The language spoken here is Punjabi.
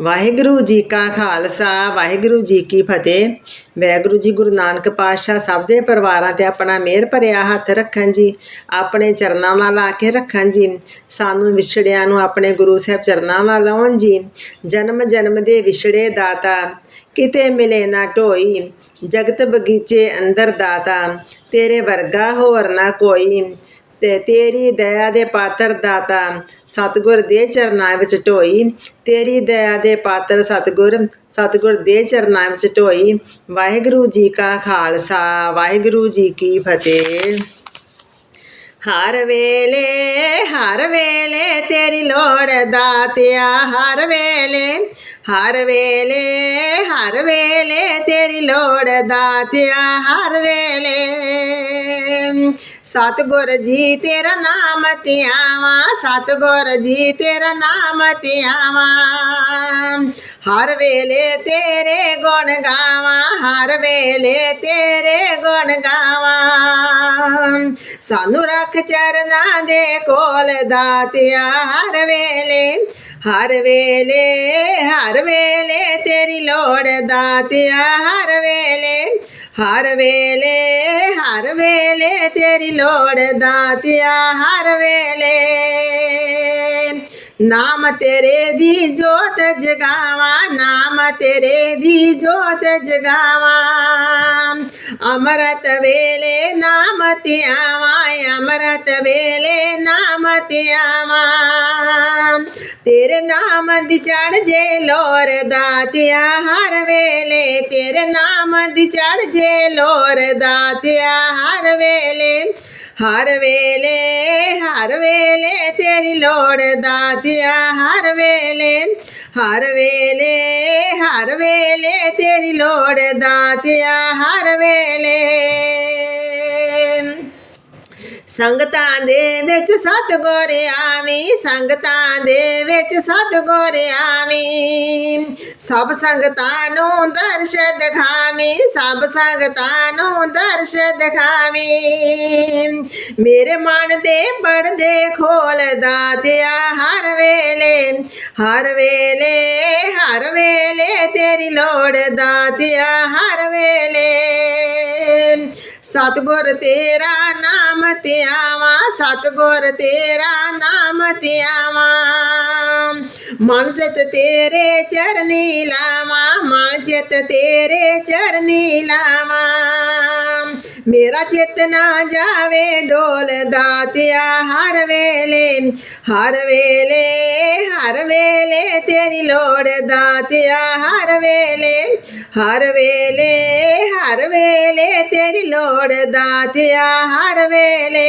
ਵਾਹਿਗੁਰੂ ਜੀ ਕਾ ਖਾਲਸਾ, ਵਾਹਿਗੁਰੂ ਜੀ ਕੀ ਫਤਿਹ। ਵਾਹਿਗੁਰੂ ਜੀ ਗੁਰੂ ਨਾਨਕ ਪਾਤਸ਼ਾਹ ਸਭ ਦੇ ਪਰਿਵਾਰਾਂ ਤੇ ਆਪਣਾ ਮਿਹਰ ਭਰਿਆ ਹੱਥ ਰੱਖਣ ਜੀ, ਆਪਣੇ ਚਰਨਾਂ ਨਾਲ ਲਾ ਕੇ ਰੱਖਣ ਜੀ। ਸਾਨੂੰ ਵਿਛੜਿਆਂ ਨੂੰ ਆਪਣੇ ਗੁਰੂ ਸਾਹਿਬ ਚਰਨਾਂ ਨਾਲ ਲਾਉਣ ਜੀ। ਜਨਮ ਜਨਮ ਦੇ ਵਿਛੜੇ ਦਾਤਾ, ਕਿਤੇ ਮਿਲੇ ਨਾ ਢੋਈ। ਜਗਤ ਬਗੀਚੇ ਅੰਦਰ ਦਾਤਾ, ਤੇਰੇ ਵਰਗਾ ਹੋਰ ਨਾ ਕੋਈ। ਤੇ ਤੇਰੀ ਦਇਆ ਦੇ ਪਾਤਰ ਦਾਤਾ ਸਤਿਗੁਰ ਦੇ ਚਰਨਾਂ ਵਿੱਚ ਢੋਈ। ਤੇਰੀ ਦਇਆ ਦੇ ਪਾਤਰ ਸਤਿਗੁਰ ਸਤਿਗੁਰ ਦੇ ਚਰਨਾਂ ਵਿੱਚ ਢੋਈ। ਵਾਹਿਗੁਰੂ ਜੀ ਕਾ ਖਾਲਸਾ, ਵਾਹਿਗੁਰੂ ਜੀ ਕੀ ਫਤਿਹ। ਹਰ ਵੇਲੇ ਹਰ ਵੇਲੇ ਤੇਰੀ ਲੋੜ ਦਾਤਿਆ ਹਰ ਵੇਲੇ। ਹਰ ਵੇਲੇ ਹਰ ਵੇਲੇ ਤੇਰੀ ਲੋੜ ਦਾਤਿਆ ਹਰ ਵੇਲੇ। ਸਤਿਗੁਰ ਜੀ ਤੇਰਾ ਨਾਮ ਧਿਆਵਾਂ, ਸਤਿਗੁਰ ਜੀ ਤੇਰਾ ਨਾਮ ਧਿਆਵਾਂ। ਹਰ ਵੇਲੇ ਤੇਰੇ ਗੁਣ ਗਾਵਾਂ, ਹਰ ਵੇਲੇ ਤੇਰੇ ਗੁਣ ਗਾਵਾਂ। ਸਾਨੂੰ ਰੱਖ ਚਰਨਾਂ ਦੇ ਕੋਲ ਦਾਤਿਆ ਹਰ ਵੇਲੇ ਹਰ ਵੇਲੇ ਹਰ ਵੇਲੇ ਤੇਰੀ ਲੋੜ ਦਾਤਿਆ ਹਰ ਵੇਲੇ ਹਰ ਵੇਲੇ ਹਰ ਵੇਲੇ ਤੇਰੀ ਲੋੜ ਦਾਤਿਆ ਹਰ ਵੇਲੇ। ਨਾਮ ਤੇਰੇ ਦੀ ਜੋਤ ਜਗਾਵਾਂ, ਨਾਮ ਤੇਰੇ ਦੀ ਜੋਤ ਜਗਾਵਾਂ। ਅਮਰਤ ਵੇਲੇ ਨਾਮ ਧਿਆਵਾਂ ਅਮਰਤ ਵੇਲੇ ਨਾਮ ਧਿਆਵਾਂ ਤੇਰੇ ਨਾਮ ਦੀ ਚੜ ਜੇ ਲੋਰ ਦਾਤਿਆ ਹਰ ਵੇਲੇ ਤੇਰੇ ਨਾਮ ਦੀ ਚੜ ਜੇ ਲੋਰ ਦਾਤਿਆ ਹਰ ਵੇਲੇ ਹਰ ਵੇਲੇ ਤੇਰੀ ਲੋੜ ਦਾਤਿਆ ਹਰ ਵੇਲੇ ਹਰ ਵੇਲੇ ਹਰ ਵੇਲੇ ਤੇਰੀ ਲੋੜ ਦਾਤਿਆ ਹਰ ਵੇਲੇ। ਸੰਗਤਾਂ ਦੇ ਵਿੱਚ ਸਤਿਗੁਰ ਆਵੀਂ, ਸੰਗਤਾਂ ਦੇ ਵਿੱਚ ਸਤਿਗੁਰ ਆਵੀਂ। ਸਭ ਸੰਗਤਾਂ ਨੂੰ ਦਰਸ਼ ਦਿਖਾਵੀਂ, ਸਭ ਸੰਗਤਾਂ ਨੂੰ ਦਰਸ਼ ਦਿਖਾਵੀਂ। ਮੇਰੇ ਮਨ ਦੇ ਪਰਦੇ ਖੋਲ ਦਾਤਿਆ ਹਰ ਵੇਲੇ ਹਰ ਵੇਲੇ ਹਰ ਵੇਲੇ ਤੇਰੀ ਲੋੜ ਦਾਤਿਆ ਹਰ ਵੇਲੇ। ਸਤਗੁਰ ਤੇਰਾ ਨਾਮ ਧਿਆਵਾਂ ਸਤਗੁਰ ਤੇਰਾ ਨਾਮ ਧਿਆਵਾਂ ਮਨ ਚਿਤ ਤੇਰੇ ਚਰਨੀ ਲਾਵਾਂ, ਮਨ ਚਿਤ ਤੇਰੇ ਚਰਨੀ ਲਾਵਾਂ। ਮੇਰਾ ਚਿਤ ਨਾ ਜਾਵੇ ਡੋਲ ਦਾਤਿਆ ਹਰ ਵੇਲੇ ਹਰ ਵੇਲੇ ਹਰ ਵੇਲੇ ਤੇਰੀ ਲੋੜ ਦਾਤਿਆ ਹਰ ਵੇਲੇ ਹਰ ਵੇਲੇ ਹਰ ਵੇਲੇ ਤੇਰੀ ਲੋੜ ਦਾਤਿਆ ਹਰ ਵੇਲੇ।